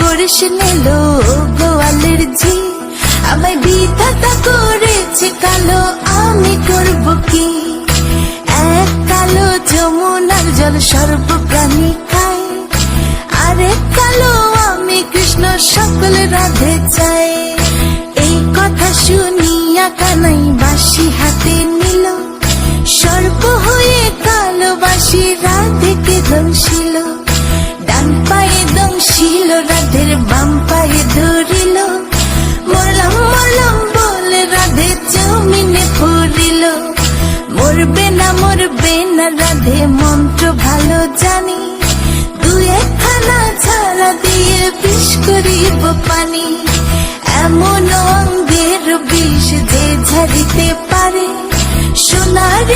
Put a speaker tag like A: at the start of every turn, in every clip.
A: করিস নিল গোয়ালের ঝি। আমায় বিধাতা করেছে কালো, আমি করব কি? এক কালো যমুনার জল সর্বপ্রাণী খায়। আরেক কালো আমি কৃষ্ণ সকল রাধে চাই। এই কথা শুনিয়া কানাই বাসি হাতে নিল। সর্প হয়ে কালো বাসি রাধেকে দংশিল ডান দংশিল রাধের বাম পায়ে ধরিল। মরলাম মরলাম বলে রাধে জমিনে পড়িল মরবে না মরবে না রাধে, মন্ত্র ভালো জানি। দু একখানা ছাড়া দিয়ে বিষ করিব পানি। এমন অঙ্গের বিষ যে ঝাড়িতে পারে। সোনার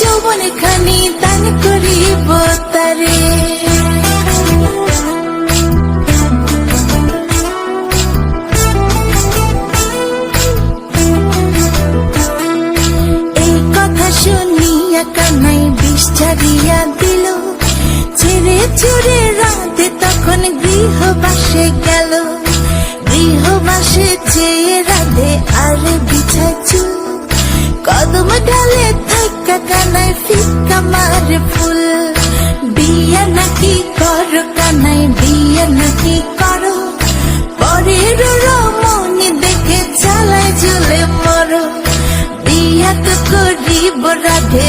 A: যৌবন খানি দান করিব তারে। বিষ ছাড়িয়া দিল। ছেড়ে ছুড়ে রাতে তখন গৃহবাসে গেল। গৃহবাসে চেয়ে রাধে আর বিছায় চুল কদম ডালে থাকা কানাই ফিক্কা মারে ফুল। বিয়া নাকি করো কানাই বিয়া নাকি করো। পরের রমণী দেখে চালায় ঝুলে মরো। বিয়া তো করিব রাধে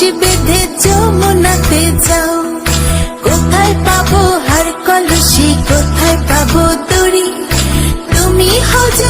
A: বাঁশি বেঁধে যমুনাতে যাও। কোথায় পাবো হার কলসি কোথায় পাবো দড়ি? তুমি হজো